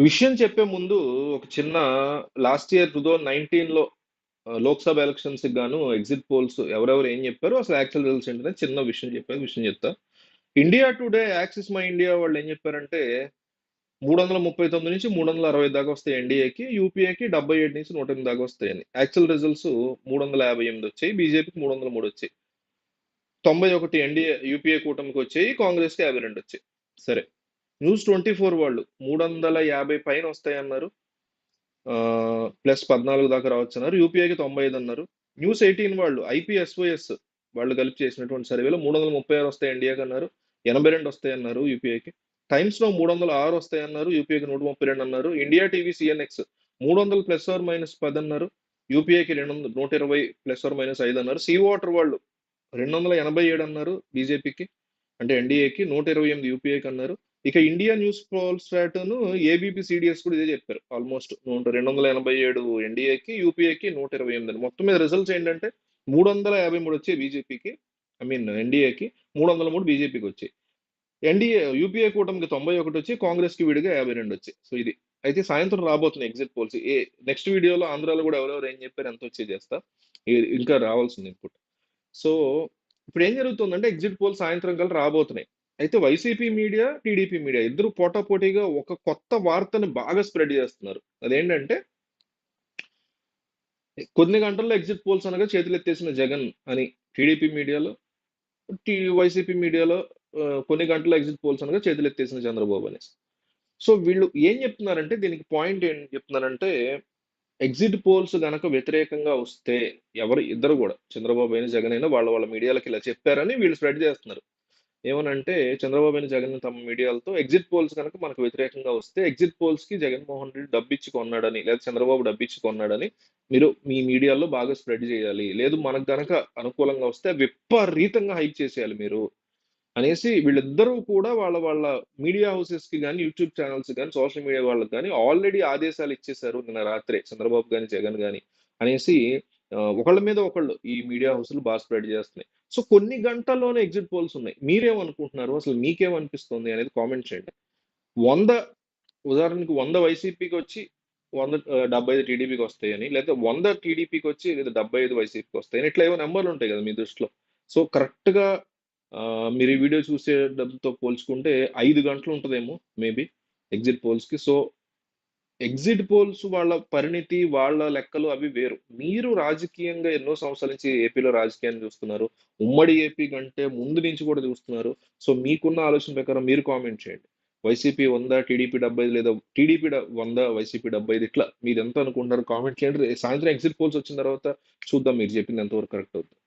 విషయం చెప్పే ముందు ఒక చిన్న లాస్ట్ ఇయర్ టూ థౌజండ్ నైన్టీన్లో లోక్సభ ఎలక్షన్స్ గాను ఎగ్జిట్ పోల్స్ ఎవరెవరు ఏం చెప్పారో అసలు యాక్చువల్ రిజల్ట్స్ ఏంటంటే చిన్న విషయం చెప్పారు విషయం చెప్తా. India Today Axis My India వాళ్ళు ఏం చెప్పారంటే మూడు వందల ముప్పై తొమ్మిది నుంచి మూడు వందల అరవై దాకా వస్తాయి ఎన్డీఏకి యూపీఏకి డెబ్బై ఏడు నుంచి నూట ఎనిమిది దాకా వస్తాయని. యాక్చువల్ రిజల్ట్స్ మూడు వందల యాభై ఎనిమిది వచ్చాయి బీజేపీకి మూడు వందల మూడు వచ్చాయి. తొంభై ఒకటి ఎన్డీఏ యూపీఏ కూటమికి వచ్చాయి కాంగ్రెస్కి యాభై రెండు వచ్చాయి. సరే. న్యూస్ ట్వంటీ ఫోర్ వాళ్ళు మూడు వందల యాభై పైన వస్తాయన్నారు. ప్లస్ పద్నాలుగు దాకా రావచ్చు అన్నారు యూపీఐకి తొంభై ఐదు అన్నారు న్యూస్ ఎయిటీన్ వాళ్ళు ఐపీఎస్ఓఎస్ వాళ్ళు కలిపి చేసినటువంటి సర్వేలో మూడు వందల ముప్పై ఆరు వస్తాయి ఇండియాకి అన్నారు. ఎనభై రెండు వస్తాయి అన్నారు యూపీఐకి. టైమ్స్లో మూడు వందల ఆరు వస్తాయి అన్నారు యూపీఐకి నూట ముప్పై రెండు అన్నారు. ఇండియా టీవీ సిఎన్ఎక్స్ మూడు వందల ప్లస్ ఆర్ మైనస్ పది అన్నారు యూపీఐకి రెండు వందల నూట ఇరవై ప్లస్ ఆర్ మైనస్ ఐదు అన్నారు సీ వాటర్ వాళ్ళు రెండు వందల ఎనభై ఏడు అన్నారు బీజేపీకి. అంటే ఎన్డీఏకి నూట ఇరవై ఎనిమిది యూపీఐకి అన్నారు. ఇక ఇండియా న్యూస్ పోల్ స్టాట్ను ఏబీపీ సిడిఎస్ కూడా ఇదే చెప్పారు. ఆల్మోస్ట్ నూట రెండు వందల ఎనభై ఏడు ఎన్డీఏకి యూపీఏకి నూట ఇరవై ఎనిమిది మొత్తం మీద రిజల్ట్స్ ఏంటంటే మూడు వందల యాభై మూడు వచ్చాయి బీజేపీకి ఐ మీన్ ఎన్డీఏకి మూడు వందల మూడు బీజేపీకి వచ్చాయి. ఎన్డీఏ యూపీఏ కూటమికి తొంభై ఒకటి వచ్చి కాంగ్రెస్కి విడిగా యాభై రెండు వచ్చాయి. సో ఇది అయితే సాయంత్రం రాబోతున్నాయి ఎగ్జిట్ పోల్స్ ఏ నెక్స్ట్ వీడియోలో ఆంధ్రాలో కూడా ఎవరెవరు ఏం చెప్పారు ఎంత వచ్చే చేస్తా? ఇంకా రావాల్సింది ఇన్పుట్ సో ఇప్పుడు ఏం జరుగుతుందంటే ఎగ్జిట్ పోల్ సాయంత్రం కల్లా రాబోతున్నాయి. అయితే వైసీపీ మీడియా టీడీపీ మీడియా ఇద్దరు పోటాపోటీగా ఒక కొత్త వార్తని బాగా స్ప్రెడ్ చేస్తున్నారు. అదేంటంటే కొన్ని గంటల్లో ఎగ్జిట్ పోల్స్ అనగా చేతులెత్తేసిన జగన్ అని టీడీపీ మీడియాలో టీ వైసీపీ మీడియాలో కొన్ని గంటల ఎగ్జిట్ పోల్స్ అనగా చేతులెత్తేసిన చంద్రబాబు అని సో వీళ్ళు ఏం చెప్తున్నారంటే దీనికి పాయింట్ ఏం చెప్తున్నారంటే ఎగ్జిట్ పోల్స్ గనక వ్యతిరేకంగా వస్తే ఎవరు ఇద్దరు కూడా చంద్రబాబు అయినా జగన్ అయినా వాళ్ళ వాళ్ళ మీడియాలకు ఇలా చెప్పారని వీళ్ళు స్ప్రెడ్ చేస్తున్నారు. ఏమనంటే చంద్రబాబు అయిన జగన్ తమ మీడియాలతో ఎగ్జిట్ పోల్స్ కనుక మనకు వ్యతిరేకంగా వస్తే ఎగ్జిట్ పోల్స్కి జగన్మోహన్ రెడ్డి డబ్బిచ్చి కొన్నాడని లేదా చంద్రబాబు డబ్బిచ్చి కొన్నాడని మీరు మీ మీడియాలో బాగా స్ప్రెడ్ చేయాలి. లేదు మనకు గనక అనుకూలంగా వస్తే విపరీతంగా హైక్ చేసేయాలి మీరు అనేసి వీళ్ళిద్దరూ కూడా వాళ్ళ వాళ్ళ మీడియా హౌసెస్కి కానీ యూట్యూబ్ ఛానల్స్ కానీ సోషల్ మీడియా వాళ్ళకి కానీ ఆల్రెడీ ఆదేశాలు ఇచ్చేశారు నిన్న రాత్రే చంద్రబాబు కానీ జగన్ కానీ అనేసి ఒకళ్ళ మీద ఒకళ్ళు ఈ మీడియా హౌస్లు బాగా స్ప్రెడ్ చేస్తున్నాయి. సో కొన్ని గంటల్లోనే ఎగ్జిట్ పోల్స్ ఉన్నాయి. మీరేమనుకుంటున్నారు? అసలు మీకేమనిపిస్తుంది అనేది కామెంట్ చేయండి. వంద ఉదాహరణకి వంద వైసీపీకి వచ్చి వంద డెబ్బై ఐదు టీడీపీకి వస్తాయని లేదా వంద టీడీపీకి వచ్చి లేదా డెబ్బై ఐదు వైసీపీకి వస్తాయని ఇట్లా ఏవో నెంబర్లు ఉంటాయి కదా మీ దృష్టిలో. సో కరెక్ట్గా మీరు ఈ వీడియో డబ్బుతో పోల్చుకుంటే ఐదు గంటలు ఉంటుందేమో మేబీ ఎగ్జిట్ పోల్స్కి సో ఎగ్జిట్ పోల్స్ వాళ్ళ పరిణితి వాళ్ళ లెక్కలు అవి వేరు. మీరు రాజకీయంగా ఎన్నో సంవత్సరాల నుంచి ఏపీలో రాజకీయాన్ని చూస్తున్నారు. ఉమ్మడి ఏపీ కంటే ముందు నుంచి కూడా చూస్తున్నారు. సో మీకున్న ఆలోచన ప్రకారం మీరు కామెంట్ చేయండి. వైసీపీ వంద టీడీపీ డెబ్బై ఐదు లేదా టీడీపీ వంద వైసీపీ డెబ్బై ఐదు ఇట్లా మీరు ఎంత అనుకుంటున్నారు కామెంట్ చేయండి. సాయంత్రం ఎగ్జిట్ పోల్స్ వచ్చిన తర్వాత చూద్దాం మీరు చెప్పింది ఎంతవరకు కరెక్ట్ అవుతుంది